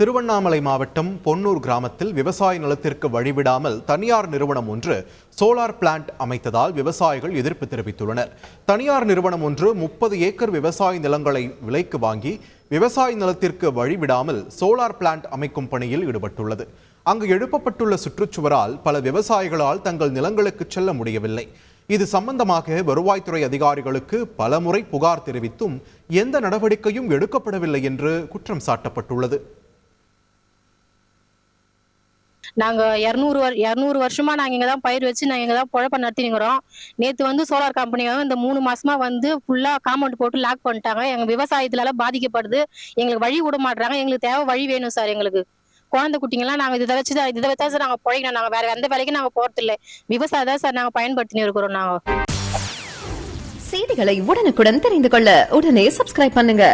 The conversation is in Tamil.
திருவண்ணாமலை மாவட்டம் பொன்னூர் கிராமத்தில் விவசாய நிலத்திற்கு வழிவிடாமல் தனியார் நிறுவனம் ஒன்று சோலார் பிளான்ட் அமைத்ததால் விவசாயிகள் எதிர்ப்பு தெரிவித்துள்ளனர். தனியார் நிறுவனம் ஒன்று முப்பது ஏக்கர் விவசாய நிலங்களை விலைக்கு வாங்கி விவசாய நிலத்திற்கு வழிவிடாமல் சோலார் பிளான்ட் அமைக்கும் பணியில் ஈடுபட்டுள்ளது. அங்கு எழுப்பப்பட்டுள்ள சுற்றுச்சுவரால் பல விவசாயிகளால் தங்கள் நிலங்களுக்கு செல்ல முடியவில்லை. இது சம்பந்தமாக வருவாய்த்துறை அதிகாரிகளுக்கு பலமுறை புகார் தெரிவித்தும் எந்த நடவடிக்கையும் எடுக்கப்படவில்லை என்று குற்றம் சாட்டப்பட்டுள்ளது. நாங்க இரநூறு இரநூறு வருஷமா நாங்க இங்க தான் பயிர் வச்சு நாங்க இங்க தான் பொழப்ப நடத்தினுங்கிறோம் நேத்து வந்து சோலார் கம்பெனிக்காக இந்த மூணு மாசமா வந்து ஃபுல்லா காம்பவுண்ட் போட்டு லாக் பண்ணிட்டாங்க. எங்க விவசாயத்துல பாதிக்கப்படுது. எங்களுக்கு வழி விட மாட்டாங்க எங்களுக்கு தேவை வழி வேணும் சார் எங்களுக்கு. குழந்தை குட்டிங்கெல்லாம் நாங்க இதை வச்சு தான் இதை வச்சா சார் நாங்க பிழைக்கணும். நாங்க வேற எந்த வேலைக்கும் நாங்க போறது இல்லை விவசாயம் தான் சார் நாங்க பயன்படுத்தினு இருக்கிறோம் நாங்க. செய்திகளை உடனுக்குடன் தெரிந்து கொள்ள உடனே சப்ஸ்கிரைப் பண்ணுங்க.